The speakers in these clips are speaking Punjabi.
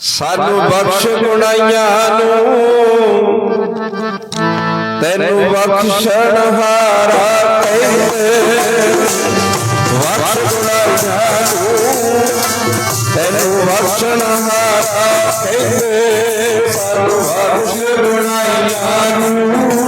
ਸਾਨੂੰ ਬਖਸ਼ ਗੁਣਾਈਆਂ ਨੂੰ। ਤੈਨੂੰ ਬਖਸ਼ਣ ਹਾਰਾ ਕਹਿੰਦੇ ਬਖਸ਼ ਗੁਣਾਈਆਂ ਨੂੰ ਤੈਨੂੰ ਬਖਸ਼ਣ ਸਾਨੂੰ ਬਖਸ਼ ਗੁਣਾਈਆਂ ਨੂੰ।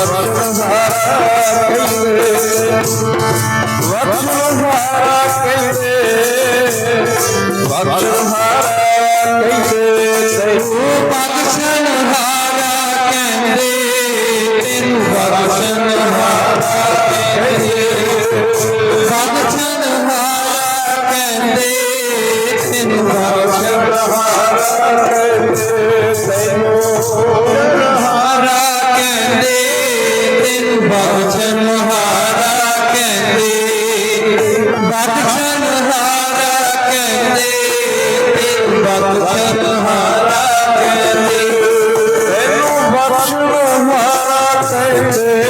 Vakshana, Vakshana, Vakshana, Vakshana, Vakshana, Vakshana, Vakshana, Vakshana, Vakshana, Vakshana, Vakshana, Vakshana, Birthday.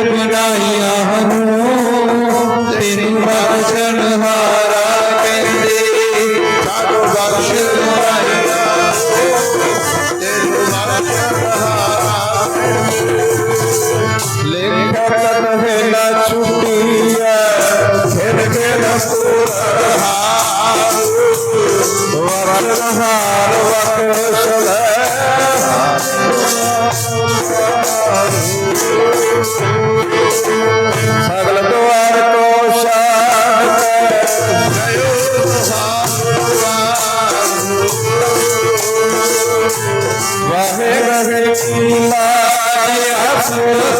ਬਣਾਈਆਂ ਹਨ। ਤੈਨੂੰ ਬਖਸ਼ਣ ਹਾਰਾ ਕਹਿੰਦੇ ਸਾਨੂੰ ਬਖਸ਼ Yeah.